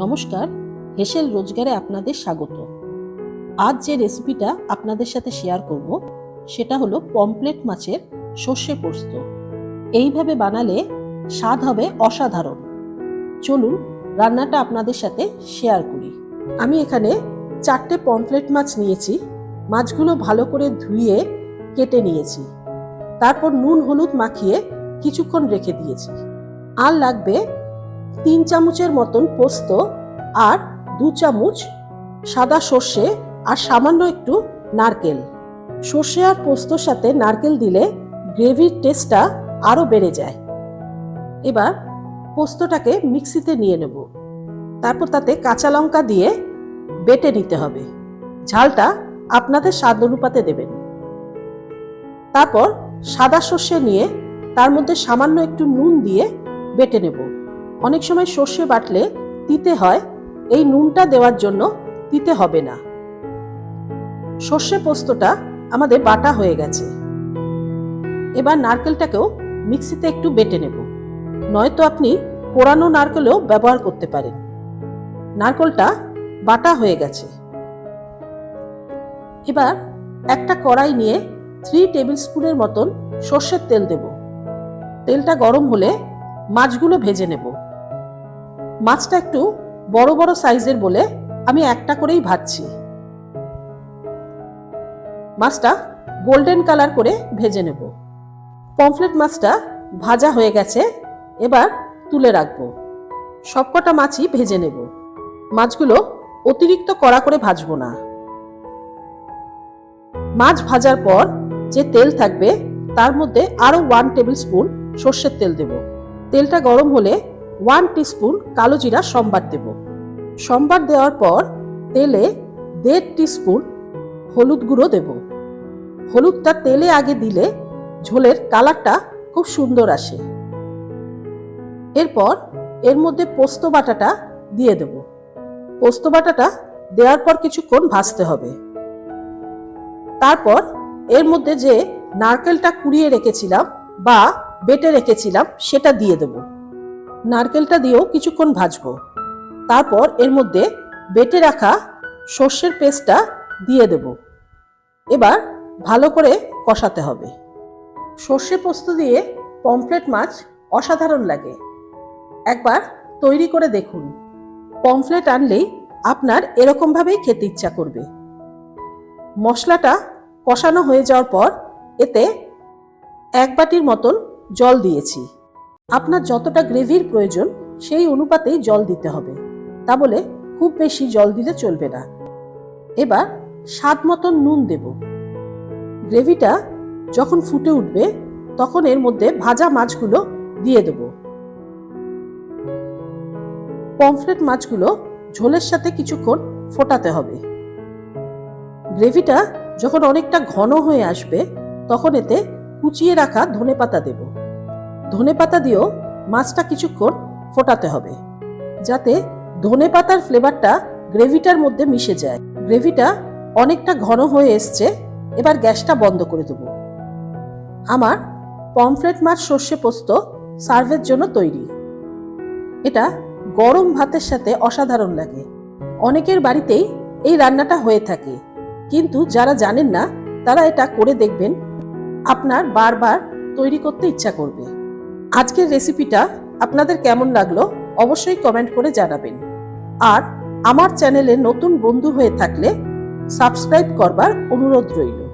নমস্কার, হেসেল রোজগারে আপনাদের স্বাগত। আজ যে রেসিপিটা আপনাদের সাথে শেয়ার করব, সেটা হলো পমপ্লেট মাছের সর্ষে পোস্ত। এইভাবে বানালে স্বাদ হবে অসাধারণ। চলুন রান্নাটা আপনাদের সাথে শেয়ার করি। আমি এখানে চারটে পমপ্লেট মাছ নিয়েছি, মাছগুলো ভালো করে ধুয়ে কেটে নিয়েছি। তারপর নুন হলুদ মাখিয়ে কিছুক্ষণ রেখে দিয়েছি। আর লাগবে তিন চামচের মতন পোস্ত আর দু চামচ সাদা সর্ষে আর সামান্য একটু নারকেল। সর্ষে আর পোস্তর সাথে নারকেল দিলে গ্রেভির টেস্টটা আরও বেড়ে যায়। এবার পোস্তটাকে মিক্সিতে নিয়ে নেব। তারপর তাতে কাঁচা লঙ্কা দিয়ে বেটে নিতে হবে। ঝালটা আপনাদের স্বাদ অনুপাতে দেবেন। তারপর সাদা সর্ষে নিয়ে তার মধ্যে সামান্য একটু নুন দিয়ে বেটে নেব। অনেক সময় সর্ষে বাটলে তিতে হয়, এই নুনটা দেওয়ার জন্য তিতে হবে না। সর্ষে পোস্তটা আমাদের বাটা হয়ে গেছে। এবার নারকেলটাকেও মিক্সিতে একটু বেটে নেব। নয়তো আপনি পোড়ানো নারকেলও ব্যবহার করতে পারেন। নারকেলটা বাটা হয়ে গেছে। এবার একটা কড়াই নিয়ে থ্রি টেবিল স্পুনের মতন সর্ষের তেল দেব। তেলটা গরম হলে মাছগুলো ভেজে নেব। মাছটা একটু বড় বড় সাইজের বলে আমি একটা করেই ভাজছি। মাছটা গোল্ডেন কালার করে ভেজে নেব। পমফ্লেট মাছটা ভাজা হয়ে গেছে, এবার তুলে রাখব। সবকটা মাছই ভেজে নেব। মাছগুলো অতিরিক্ত কড়া করে ভাজবো না। মাছ ভাজার পর যে তেল থাকবে, তার মধ্যে আরও ওয়ান টেবিল স্পুন সর্ষের তেল দেব। তেলটা গরম হলে ওয়ান টিস্পুন কালো জিরা সম্বার দেব। সম্বার দেওয়ার পর তেলে দেড় টিস্পুন হলুদ গুঁড়ো দেব। হলুদটা তেলে আগে দিলে ঝোলের কালারটা খুব সুন্দর আসে। এরপর এর মধ্যে পোস্ত বাটাটা দিয়ে দেব। পোস্ত বাটাটা দেওয়ার পর কিছুক্ষণ ভাজতে হবে। তারপর এর মধ্যে যে নারকেলটা কুড়িয়ে রেখেছিলাম বা বেটে রেখেছিলাম সেটা দিয়ে দেব। নারকেলটা দিয়েও কিছুক্ষণ ভাজবো। তারপর এর মধ্যে বেটে রাখা সর্ষের পেস্টটা দিয়ে দেব। এবার ভালো করে কষাতে হবে। সর্ষে পোস্ত দিয়ে পমফ্লেট মাছ অসাধারণ লাগে। একবার তৈরি করে দেখুন। পমফ্লেট আনলেই আপনার এরকমভাবেই খেতে ইচ্ছা করবে। মশলাটা কষানো হয়ে যাওয়ার পর এতে এক বাটির মতন জল দিয়েছি। আপনার যতটা গ্রেভির প্রয়োজন, সেই অনুপাতেই জল দিতে হবে। তা বলে খুব বেশি জল দিলে চলবে না। এবার স্বাদ মতন নুন দেব। গ্রেভিটা যখন ফুটে উঠবে, তখন এর মধ্যে ভাজা মাছগুলো দিয়ে দেব। পমফ্লেট মাছগুলো ঝোলের সাথে কিছুক্ষণ ফোটাতে হবে। গ্রেভিটা যখন অনেকটা ঘন হয়ে আসবে, তখন এতে কুচিয়ে রাখা ধনেপাতা দেব। ধনেপাতা দিয়েও মাছটা কিছুক্ষণ ফোটাতে হবে, যাতে ধনেপাতার ফ্লেভারটা গ্রেভিটার মধ্যে মিশে যায়। গ্রেভিটা অনেকটা ঘন হয়ে এসছে, এবার গ্যাসটা বন্ধ করে দেবো। আমার পমফ্লেট মাছ সর্ষে পোস্ত সার্ভের জন্য তৈরি। এটা গরম ভাতের সাথে অসাধারণ লাগে। অনেকের বাড়িতেই এই রান্নাটা হয়ে থাকে, কিন্তু যারা জানেন না, তারা এটা করে দেখবেন। আপনার বারবার তৈরি করতে ইচ্ছা করবে। আজকের রেসিপিটা আপনাদের কেমন লাগল অবশ্যই কমেন্ট করে জানাবেন। আর আমার চ্যানেলে নতুন বন্ধু হয়ে থাকলে সাবস্ক্রাইব করবার অনুরোধ রইল।